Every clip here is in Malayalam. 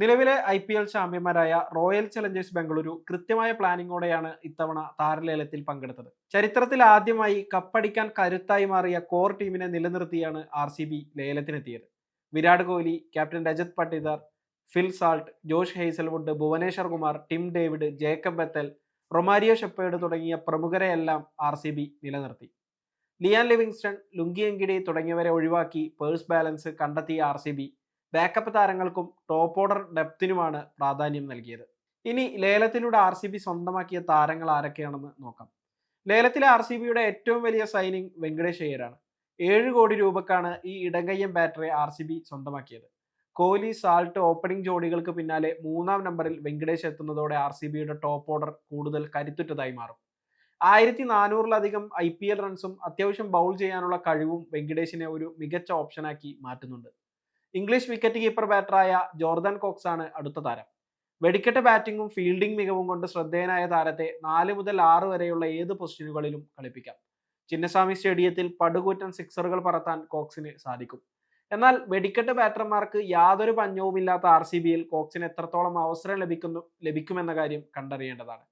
നിലവിലെ ഐ പി എൽ ചാമ്പ്യന്മാരായ റോയൽ ചലഞ്ചേഴ്സ് ബംഗളൂരു കൃത്യമായ പ്ലാനിങ്ങോടെയാണ് ഇത്തവണ താരലേലത്തിൽ പങ്കെടുത്തത്. ചരിത്രത്തിൽ ആദ്യമായി കപ്പടിക്കാൻ കരുത്തായി മാറിയ കോർ ടീമിനെ നിലനിർത്തിയാണ് R C B ലേലത്തിനെത്തിയത്. Virat Kohli captain Rajat Patidar Phil Salt Josh Hazlewood Bhuvneshwar Kumar Tim David Jacob Bethell Romario Shepherd തുടങ്ങിയ പ്രമുഖരെയെല്ലാം ആർ സി ബി നിലനിർത്തി. ലിയാൻ ലിവിങ്സ്റ്റൺ ലുങ്കി എങ്കിഡി തുടങ്ങിയവരെ ഒഴിവാക്കി പേഴ്സ് ബാലൻസ് കണ്ടെത്തിയ ആർ സി ബി ബാക്കപ്പ് താരങ്ങൾക്കും ടോപ്പ് ഓർഡർ ഡെപ്തിനുമാണ് പ്രാധാന്യം നൽകിയത്. ഇനി ലേലത്തിലൂടെ ആർ സി ബി സ്വന്തമാക്കിയ താരങ്ങൾ ആരൊക്കെയാണെന്ന് നോക്കാം. ലേലത്തിലെ ആർ സി ബിയുടെ ഏറ്റവും വലിയ സൈനിങ് വെങ്കടേഷ് അയ്യരാണ്. ഏഴ് കോടി രൂപക്കാണ് ഈ ഇടങ്കയ്യം ബാറ്ററി ആർ സി ബി സ്വന്തമാക്കിയത്. കോഹ്ലി സാൾട്ട് ഓപ്പണിംഗ് ജോഡികൾക്ക് പിന്നാലെ മൂന്നാം നമ്പറിൽ വെങ്കടേഷ് എത്തുന്നതോടെ ആർ സി ബിയുടെ ടോപ്പ് ഓർഡർ കൂടുതൽ കരുത്തുറ്റതായി മാറും. ആയിരത്തി നാനൂറിലധികം ഐ പി എൽ റൺസും അത്യാവശ്യം ബൗൾ ചെയ്യാനുള്ള കഴിവും വെങ്കടേഷിനെ ഒരു മികച്ച ഓപ്ഷനാക്കി മാറ്റുന്നുണ്ട്. ഇംഗ്ലീഷ് വിക്കറ്റ് കീപ്പർ ബാറ്ററായ ജോർദാൻ കോക്സ് ആണ് അടുത്ത താരം. വെടിക്കെട്ട് ബാറ്റിംഗും ഫീൽഡിംഗ് മികവും കൊണ്ട് ശ്രദ്ധേയനായ താരത്തെ നാല് മുതൽ ആറ് വരെയുള്ള ഏത് പൊസിഷനുകളിലും കളിപ്പിക്കാം. ചിന്നസ്വാമി സ്റ്റേഡിയത്തിൽ പടുകൂറ്റൻ സിക്സറുകൾ പറത്താൻ കോക്സിന് സാധിക്കും. എന്നാൽ വെടിക്കെട്ട് ബാറ്റർമാർക്ക് യാതൊരു പഞ്ഞവുമില്ലാത്ത ആർ സി ബിയിൽ കോക്സിന് എത്രത്തോളം അവസരം ലഭിക്കുന്നു ലഭിക്കുമെന്ന കാര്യം കണ്ടറിയേണ്ടതാണ്.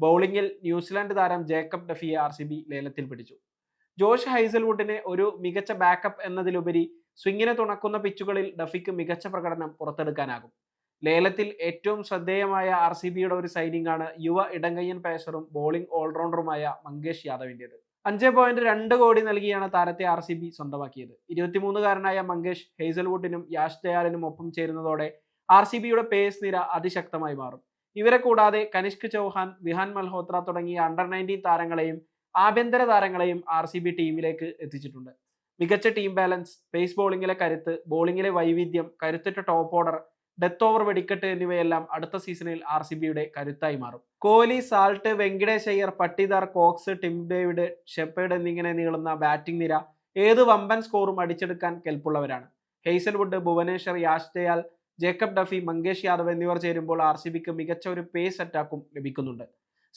ബൗളിംഗിൽ ന്യൂസിലാൻഡ് താരം ജേക്കബ് ഡഫിയെ ആർ സി ബി ലേലത്തിൽ പിടിച്ചു. ജോഷ് ഹൈസൽവുഡിനെ ഒരു മികച്ച ബാക്കപ്പ് എന്നതിലുപരി സ്വിങ്ങിനെ തുണക്കുന്ന പിച്ചുകളിൽ ഡഫിക്ക് മികച്ച പ്രകടനം പുറത്തെടുക്കാനാകും. ലേലത്തിൽ ഏറ്റവും ശ്രദ്ധേയമായ ആർ സി ബിയുടെ ഒരു സൈനിങ് ആണ് യുവ ഇടങ്കയ്യൻ പേസറും ബോളിംഗ് ഓൾറൗണ്ടറുമായ മങ്കേഷ് യാദവിന്റെത് അഞ്ച് പോയിന്റ് രണ്ട് കോടി നൽകിയാണ് താരത്തെ ആർ സി ബി സ്വന്തമാക്കിയത്. ഇരുപത്തിമൂന്നുകാരനായ മങ്കേഷ് ഹെയ്സൽവുഡിനും യാഷ് ദയാലിനും ഒപ്പം ചേരുന്നതോടെ ആർ സി ബിയുടെ പേസ് നിര അതിശക്തമായി മാറും. ഇവരെ കൂടാതെ കനിഷ്ക് ചൗഹാൻ വിഹാൻ മൽഹോത്ര തുടങ്ങിയ അണ്ടർ നയന്റീൻ താരങ്ങളെയും ആഭ്യന്തര താരങ്ങളെയും ആർ സി ബി ടീമിലേക്ക് എത്തിച്ചിട്ടുണ്ട്. മികച്ച ടീം ബാലൻസ് പേസ് ബോളിങ്ങിലെ കരുത്ത് ബോളിങ്ങിലെ വൈവിധ്യം കരുത്തുറ്റ ടോപ്പ് ഓർഡർ ഡെത്ത് ഓവർ വെടിക്കെട്ട് എന്നിവയെല്ലാം അടുത്ത സീസണിൽ ആർ സി ബിയുടെ കരുത്തായി മാറും. Kohli Salt Venkatesh Iyer Patidar Cox Tim David Shepherd എന്നിങ്ങനെ നീളുന്ന ബാറ്റിംഗ് നിര ഏത് വമ്പൻ സ്കോറും അടിച്ചെടുക്കാൻ കെൽപ്പുള്ളവരാണ്. Hazlewood Bhuvneshwar Yash Dayal Jacob Duffy Mangesh Yadav എന്നിവർ ചേരുമ്പോൾ ആർ സി ബിക്ക് മികച്ച ഒരു പേസ് അറ്റാക്കും ലഭിക്കുന്നുണ്ട്.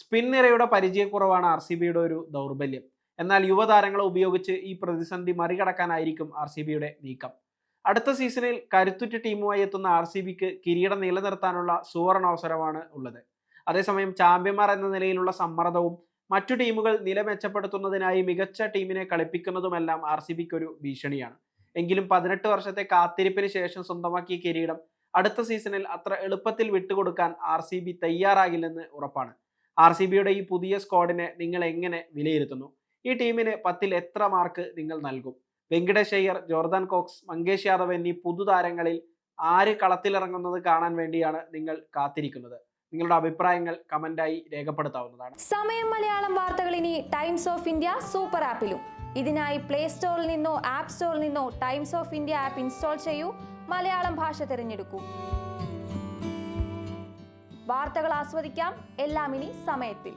സ്പിൻ നിരയുടെ പരിചയക്കുറവാണ് ആർ സി ബിയുടെ ഒരു ദൗർബല്യം. എന്നാൽ യുവതാരങ്ങളെ ഉപയോഗിച്ച് ഈ പ്രതിസന്ധി മറികടക്കാനായിരിക്കും ആർ സി ബിയുടെ നീക്കം. അടുത്ത സീസണിൽ കരുത്തുറ്റ ടീമുമായി എത്തുന്ന ആർ സി ബിക്ക് കിരീടം നിലനിർത്താനുള്ള സുവർണ അവസരമാണ് ഉള്ളത്. അതേസമയം ചാമ്പ്യന്മാർ എന്ന നിലയിലുള്ള സമ്മർദ്ദവും മറ്റു ടീമുകൾ നില മെച്ചപ്പെടുത്തുന്നതിനായി മികച്ച ടീമിനെ കളിപ്പിക്കുന്നതുമെല്ലാം ആർ സി ബിക്ക് ഒരു ഭീഷണിയാണ്. എങ്കിലും പതിനെട്ട് വർഷത്തെ കാത്തിരിപ്പിന് ശേഷം സ്വന്തമാക്കിയ കിരീടം അടുത്ത സീസണിൽ അത്ര എളുപ്പത്തിൽ വിട്ടുകൊടുക്കാൻ ആർ സി ബി തയ്യാറാകില്ലെന്ന് ഉറപ്പാണ്. ആർ സി ബിയുടെ ഈ പുതിയ സ്ക്വാഡിനെ നിങ്ങൾ എങ്ങനെ വിലയിരുത്തുന്നു? ഈ ടീമിന് പത്തിൽ എത്ര മാർക്ക് നിങ്ങൾ നൽകും? വെങ്കടേഷ് അയ്യർ ജോർദാൻ കോക്സ് മങ്കേഷ് യാദവ് എന്നീ പുതുതാരങ്ങളിൽ ആര് കളത്തിലിറങ്ങുന്നത് കാണാൻ വേണ്ടിയാണ് നിങ്ങൾ കാത്തിരിക്കുന്നത്? നിങ്ങളുടെ അഭിപ്രായങ്ങൾ കമന്റായി രേഖപ്പെടുത്താവുന്നതാണ്. സമയം മലയാളം വാർത്തകൾ ഇനി ടൈംസ് ഓഫ് ഇന്ത്യ സൂപ്പർ ആപ്പിലും ഇതിനായി പ്ലേ സ്റ്റോറിൽ നിന്നോ ആപ്പ് സ്റ്റോറിൽ നിന്നോ Times of India app install ചെയ്യൂ. മലയാളം ഭാഷ തിരഞ്ഞെടുക്കൂ. വാർത്തകൾ ആസ്വദിക്കാം. എല്ലാം ഇനി സമയത്തിൽ.